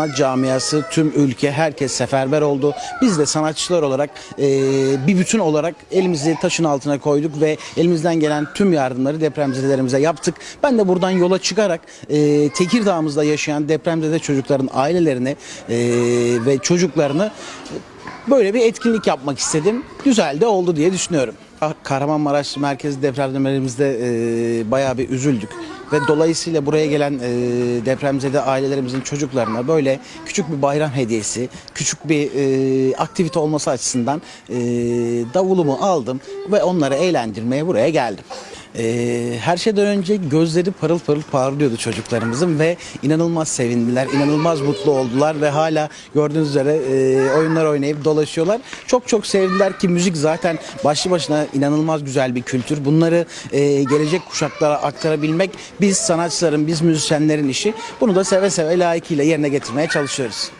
Sanat camiası, tüm ülke, herkes seferber oldu. Biz de sanatçılar olarak e, bir bütün olarak elimizi taşın altına koyduk ve elimizden gelen tüm yardımları depremzedelerimize yaptık. Ben de buradan yola çıkarak e, Tekirdağ'ımızda yaşayan depremzede çocukların ailelerine e, ve çocuklarını böyle bir etkinlik yapmak istedim. Güzel de oldu diye düşünüyorum. Ah, Kahramanmaraş merkezi depremlerimizde e, bayağı bir üzüldük ve dolayısıyla buraya gelen e, depremzede ailelerimizin çocuklarına böyle küçük bir bayram hediyesi, küçük bir e, aktivite olması açısından e, davulumu aldım ve onları eğlendirmeye buraya geldim. E, her şeyden önce gözleri parıl parıl parlıyordu çocuklarımızın ve inanılmaz sevindiler, inanılmaz mutlu oldular ve hala gördüğünüz üzere e, oyunlar oynayıp dolaşıyorlar. Çok çok sevdiler ki müzik zaten başlı başına inanılmaz güzel bir kültür. Bunları e, gelecek kuşaklara aktarabilmek biz sanatçıların, biz müzisyenlerin işi. Bunu da seve seve layıkıyla yerine getirmeye çalışıyoruz.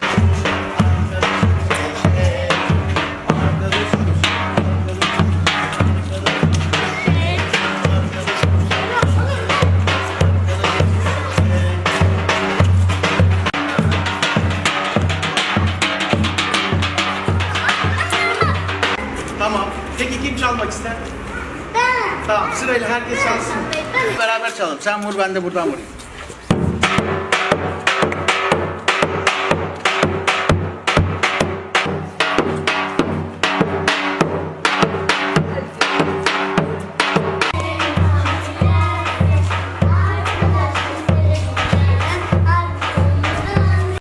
Peki kim çalmak ister? Ben. Tamam sırayla herkes çalsın. Beraber çalalım. Sen vur ben de buradan vurayım.